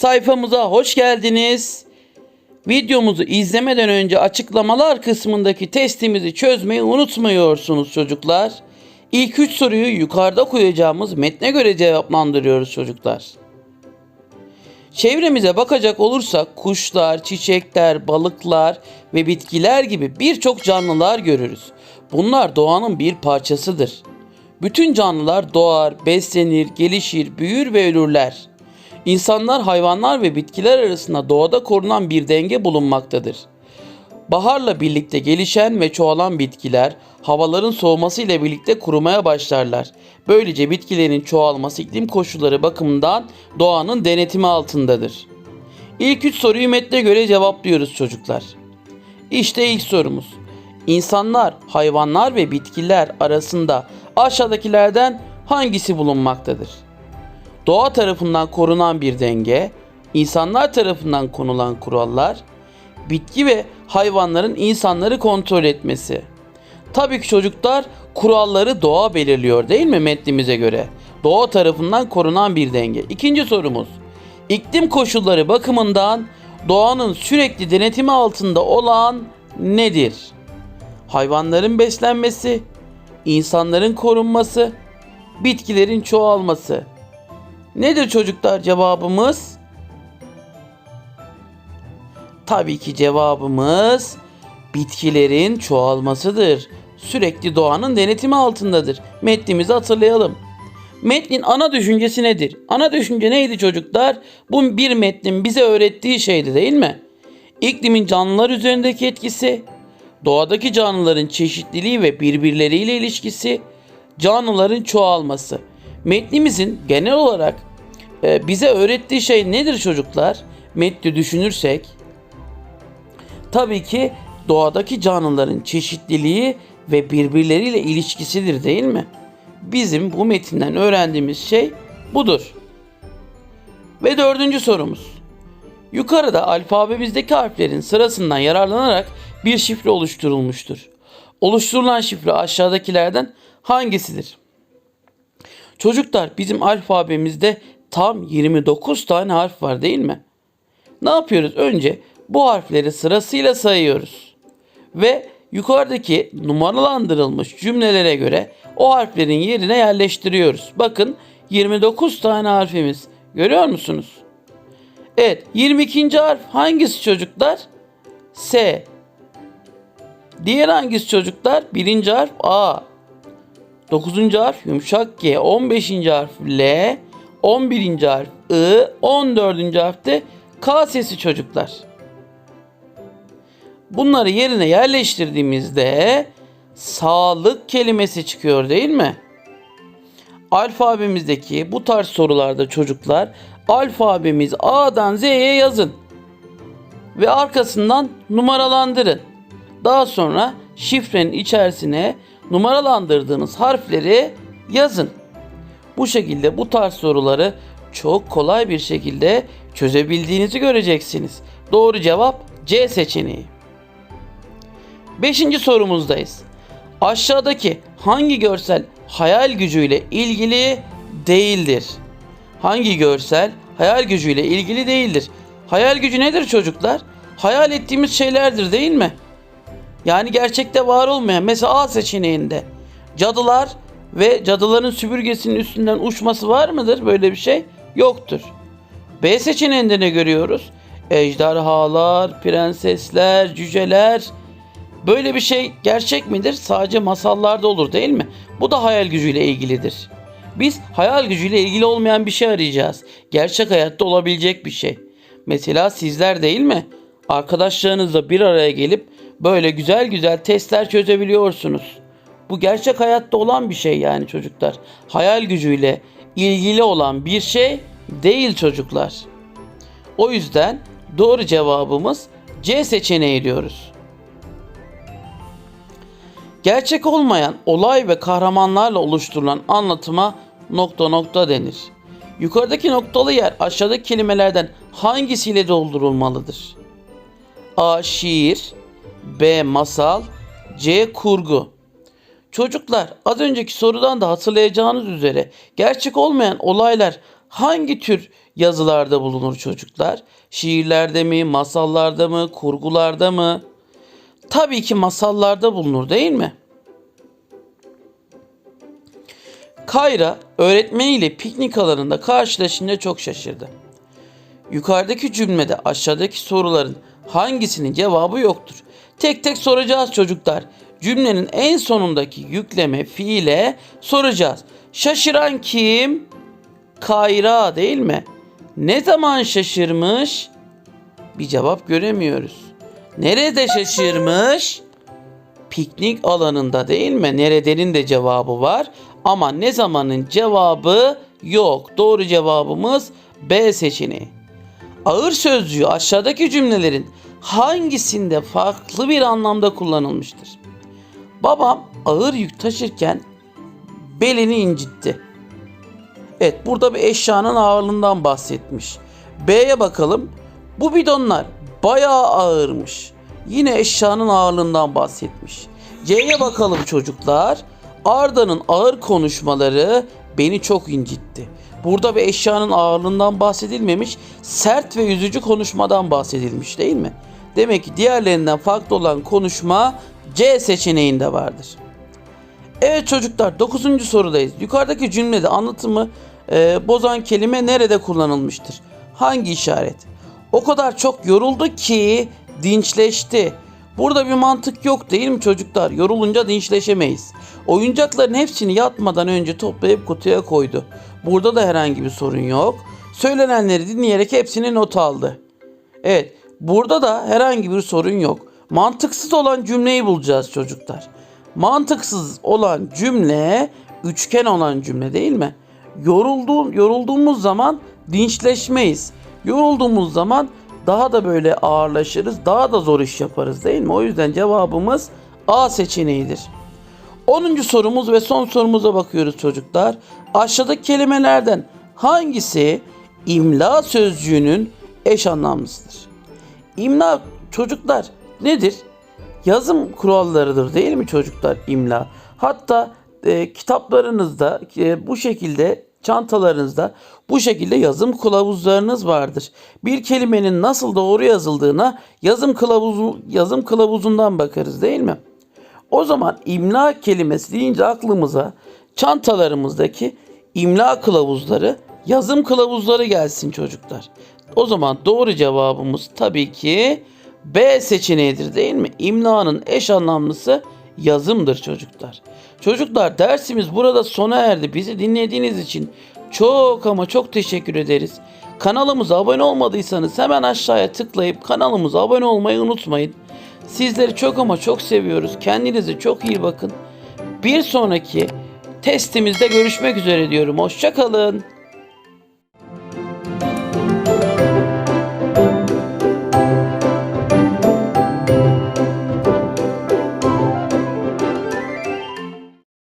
Sayfamıza hoş geldiniz. Videomuzu izlemeden önce açıklamalar kısmındaki testimizi çözmeyi unutmuyorsunuz çocuklar. İlk üç soruyu yukarıda koyacağımız metne göre cevaplandırıyoruz çocuklar. Çevremize bakacak olursak kuşlar, çiçekler, balıklar ve bitkiler gibi birçok canlılar görürüz. Bunlar doğanın bir parçasıdır. Bütün canlılar doğar, beslenir, gelişir, büyür ve ölürler. İnsanlar, hayvanlar ve bitkiler arasında doğada korunan bir denge bulunmaktadır. Baharla birlikte gelişen ve çoğalan bitkiler havaların soğuması ile birlikte kurumaya başlarlar. Böylece bitkilerin çoğalması iklim koşulları bakımından doğanın denetimi altındadır. İlk üç soruyu metne göre cevaplıyoruz çocuklar. İşte ilk sorumuz. İnsanlar, hayvanlar ve bitkiler arasında aşağıdakilerden hangisi bulunmaktadır? Doğa tarafından korunan bir denge, insanlar tarafından konulan kurallar, bitki ve hayvanların insanları kontrol etmesi. Tabii ki çocuklar kuralları doğa belirliyor değil mi metnimize göre? Doğa tarafından korunan bir denge. İkinci sorumuz. İklim koşulları bakımından doğanın sürekli denetimi altında olan nedir? Hayvanların beslenmesi, insanların korunması, bitkilerin çoğalması. Nedir çocuklar cevabımız? Tabii ki cevabımız bitkilerin çoğalmasıdır. Sürekli doğanın denetimi altındadır. Metnimizi hatırlayalım. Metnin ana düşüncesi nedir? Ana düşünce neydi çocuklar? Bu bir metnin bize öğrettiği şeydi değil mi? İklimin canlılar üzerindeki etkisi, doğadaki canlıların çeşitliliği ve birbirleriyle ilişkisi, canlıların çoğalması. Metnimizin genel olarak e, bize öğrettiği şey nedir çocuklar? Metni düşünürsek tabii ki doğadaki canlıların çeşitliliği ve birbirleriyle ilişkisidir değil mi? Bizim bu metinden öğrendiğimiz şey budur. Ve dördüncü sorumuz. Yukarıda alfabemizdeki harflerin sırasından yararlanarak bir şifre oluşturulmuştur. Oluşturulan şifre aşağıdakilerden hangisidir? Çocuklar bizim alfabemizde tam 29 tane harf var değil mi? Ne yapıyoruz? Önce bu harfleri sırasıyla sayıyoruz. Ve yukarıdaki numaralandırılmış cümlelere göre o harflerin yerine yerleştiriyoruz. Bakın 29 tane harfimiz. Görüyor musunuz? Evet 22. harf hangisi çocuklar? S. Diğer hangisi çocuklar? Birinci harf A. 9. harf yumuşak G. 15. harf L. 11. harf I. 14. harf de K sesi çocuklar. Bunları yerine yerleştirdiğimizde sağlık kelimesi çıkıyor değil mi? Alfabemizdeki bu tarz sorularda çocuklar alfabemiz A'dan Z'ye yazın ve arkasından numaralandırın. Daha sonra şifrenin içerisine numaralandırdığınız harfleri yazın. Bu şekilde bu tarz soruları çok kolay bir şekilde çözebildiğinizi göreceksiniz. Doğru cevap C seçeneği. Beşinci sorumuzdayız. Aşağıdaki hangi görsel hayal gücüyle ilgili değildir? Hangi görsel hayal gücüyle ilgili değildir? Hayal gücü nedir çocuklar? Hayal ettiğimiz şeylerdir değil mi? Yani gerçekte var olmayan mesela A seçeneğinde cadılar ve cadıların süpürgesinin üstünden uçması var mıdır? Böyle bir şey yoktur. B seçeneğinde ne görüyoruz? Ejderhalar, prensesler, cüceler. Böyle bir şey gerçek midir? Sadece masallarda olur değil mi? Bu da hayal gücüyle ilgilidir. Biz hayal gücüyle ilgili olmayan bir şey arayacağız. Gerçek hayatta olabilecek bir şey. Mesela sizler değil mi? Arkadaşlarınızla bir araya gelip böyle güzel güzel testler çözebiliyorsunuz. Bu gerçek hayatta olan bir şey yani çocuklar. Hayal gücüyle ilgili olan bir şey değil çocuklar. O yüzden doğru cevabımız C seçeneği diyoruz. Gerçek olmayan olay ve kahramanlarla oluşturulan anlatıma nokta nokta denir. Yukarıdaki noktalı yer aşağıdaki kelimelerden hangisiyle doldurulmalıdır? A. Şiir B. Masal C. Kurgu Çocuklar az önceki sorudan da hatırlayacağınız üzere gerçek olmayan olaylar hangi tür yazılarda bulunur çocuklar? Şiirlerde mi, masallarda mı, kurgularda mı? Tabii ki masallarda bulunur değil mi? Kayra öğretmeniyle piknik alanında karşılaşınca çok şaşırdı. Yukarıdaki cümlede aşağıdaki soruların hangisinin cevabı yoktur? Tek tek soracağız çocuklar. Cümlenin en sonundaki yükleme fiile soracağız. Şaşıran kim? Kayra değil mi? Ne zaman şaşırmış? Bir cevap göremiyoruz. Nerede şaşırmış? Piknik alanında değil mi? Neredenin de cevabı var. Ama ne zamanın cevabı yok. Doğru cevabımız B seçeneği. Ağır sözcüğü aşağıdaki cümlelerin hangisinde farklı bir anlamda kullanılmıştır? Babam ağır yük taşırken belini incitti. Evet burada bir eşyanın ağırlığından bahsetmiş. B'ye bakalım. Bu bidonlar bayağı ağırmış. Yine eşyanın ağırlığından bahsetmiş. C'ye bakalım çocuklar. Arda'nın ağır konuşmaları beni çok incitti. Burada bir eşyanın ağırlığından bahsedilmemiş, sert ve yüzücü konuşmadan bahsedilmiş değil mi? Demek ki diğerlerinden farklı olan konuşma C seçeneğinde vardır. Evet çocuklar 9. sorudayız. Yukarıdaki cümlede anlatımı e, bozan kelime nerede kullanılmıştır? Hangi işaret? O kadar çok yoruldu ki dinçleşti. Burada bir mantık yok değil mi çocuklar? Yorulunca dinçleşemeyiz. Oyuncakların hepsini yatmadan önce toplayıp kutuya koydu. Burada da herhangi bir sorun yok. Söylenenleri dinleyerek hepsini not aldı. Evet, burada da herhangi bir sorun yok. Mantıksız olan cümleyi bulacağız çocuklar. Mantıksız olan cümle üçgen olan cümle değil mi? Yoruldu, yorulduğumuz zaman dinçleşmeyiz. Yorulduğumuz zaman daha da böyle ağırlaşırız, daha da zor iş yaparız değil mi? O yüzden cevabımız A seçeneğidir. 10. sorumuz ve son sorumuza bakıyoruz çocuklar. Aşağıdaki kelimelerden hangisi imla sözcüğünün eş anlamlısıdır? İmla çocuklar nedir? Yazım kurallarıdır değil mi çocuklar imla? Hatta e, kitaplarınızda e, bu şekilde çantalarınızda bu şekilde yazım kılavuzlarınız vardır. Bir kelimenin nasıl doğru yazıldığına yazım kılavuzu yazım kılavuzundan bakarız değil mi? O zaman imla kelimesi deyince aklımıza çantalarımızdaki imla kılavuzları, yazım kılavuzları gelsin çocuklar. O zaman doğru cevabımız tabii ki B seçeneğidir değil mi? İmlanın eş anlamlısı yazımdır çocuklar. Çocuklar dersimiz burada sona erdi. Bizi dinlediğiniz için çok ama çok teşekkür ederiz. Kanalımıza abone olmadıysanız hemen aşağıya tıklayıp kanalımıza abone olmayı unutmayın. Sizleri çok ama çok seviyoruz. Kendinize çok iyi bakın. Bir sonraki testimizde görüşmek üzere diyorum. Hoşçakalın.